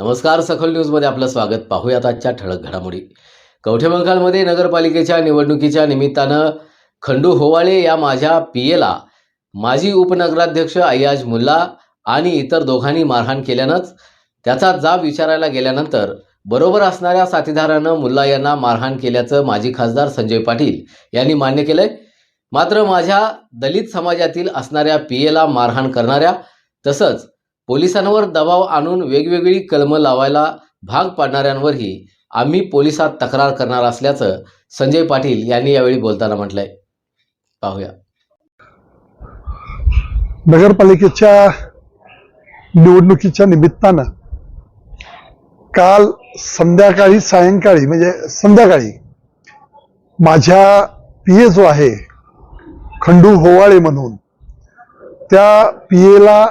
नमस्कार सखल न्यूजमध्ये आपलं स्वागत. पाहूयात आजच्या ठळक घडामोडी. कवठेमंकाळमध्ये नगरपालिकेच्या निवडणुकीच्या निमित्तानं खंडू होवाळे या माझ्या पीएला माजी उपनगराध्यक्ष अय्याज मुल्ला आणि इतर दोघांनी मारहाण केल्यानंच त्याचा जाब विचारायला गेल्यानंतर बरोबर असणाऱ्या साथीदारानं मुल्ला यांना मारहाण केल्याचं माजी खासदार संजय पाटील यांनी मान्य केलंय. मात्र माझ्या दलित समाजातील असणाऱ्या पीएला मारहाण करणाऱ्या तसंच पोलिसांवर दबाव आणून वेगवेगळी कलमं लावायला भाग पाडणाऱ्यांवरही आम्ही पोलिसात तक्रार करणार असल्याचं संजय पाटील यांनी यावेळी बोलताना म्हटलंय. पाहूया. नगरपालिकेच्या निवडणुकीच्या निमित्तानं काल संध्याकाळी सायंकाळी म्हणजे संध्याकाळी माझ्या पिये जो आहे खंडू होवाळे म्हणून त्या पियेला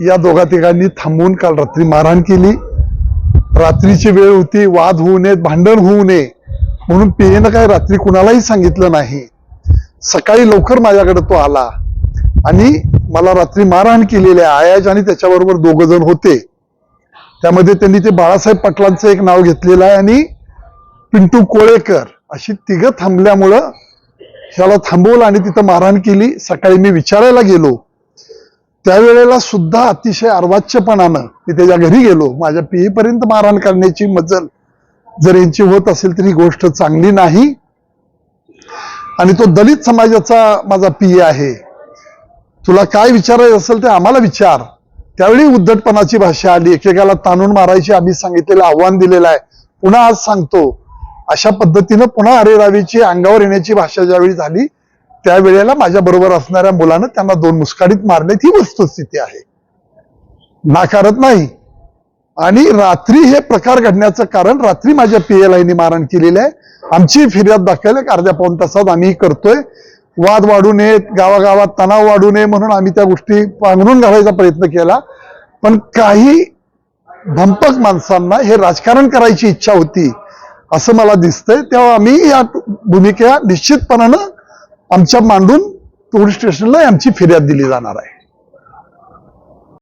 या दोघा तिघांनी थांबवून काल रात्री मारहाण केली. रात्रीची वेळ होती वाद होऊ नयेत भांडण होऊ नये म्हणून पियेनं काय रात्री कुणालाही सांगितलं नाही. सकाळी लवकर माझ्याकडे तो आला आणि मला रात्री मारहाण केलेली आहे आयाज आणि त्याच्याबरोबर दोघ जण होते. त्यामध्ये त्यांनी ते बाळासाहेब पाटलांचं एक नाव घेतलेलं आहे आणि पिंटू कोळेकर अशी तिघं थांबल्यामुळं ह्याला थांबवलं आणि तिथं मारहाण केली. सकाळी मी विचारायला गेलो त्यावेळेला सुद्धा अतिशय अर्वाच्यपणानं मी त्याच्या घरी गेलो. माझ्या पिढीपर्यंत मारहाण करण्याची मजल जर यांची होत असेल तर ही गोष्ट चांगली नाही. आणि तो दलित समाजाचा माझा पिय आहे. तुला काय विचारायचं असेल ते आम्हाला विचार. त्यावेळी उद्धटपणाची भाषा आली. एकेकाला ताणून मारायची आम्ही सांगितलेलं आव्हान दिलेलं आहे. पुन्हा आज सांगतो. अशा पद्धतीनं पुन्हा अरेरावीची अंगावर येण्याची भाषा ज्यावेळी झाली त्यावेळेला माझ्या बरोबर असणाऱ्या मुलानं त्यांना दोन मुस्काडीत मारण्यात ही वस्तुस्थिती आहे. नाकारत नाही. आणि रात्री हे प्रकार घडण्याचं कारण रात्री माझ्या पीएलआयनी मारण केलेलं आहे. आमची फिर्याद दाखल एक अर्ध्या पाऊन तासात आम्ही करतोय. वाद वाढू नयेत. गावागावात तणाव वाढू नये म्हणून आम्ही त्या गोष्टी पांघरून घालायचा प्रयत्न केला. पण काही धंपक माणसांना हे राजकारण करायची इच्छा होती असं मला दिसतंय. तेव्हा आम्ही या भूमिका निश्चितपणानं आमच्या मांडून पोलीस स्टेशनला आमची फिर्याद दिली जाणार आहे.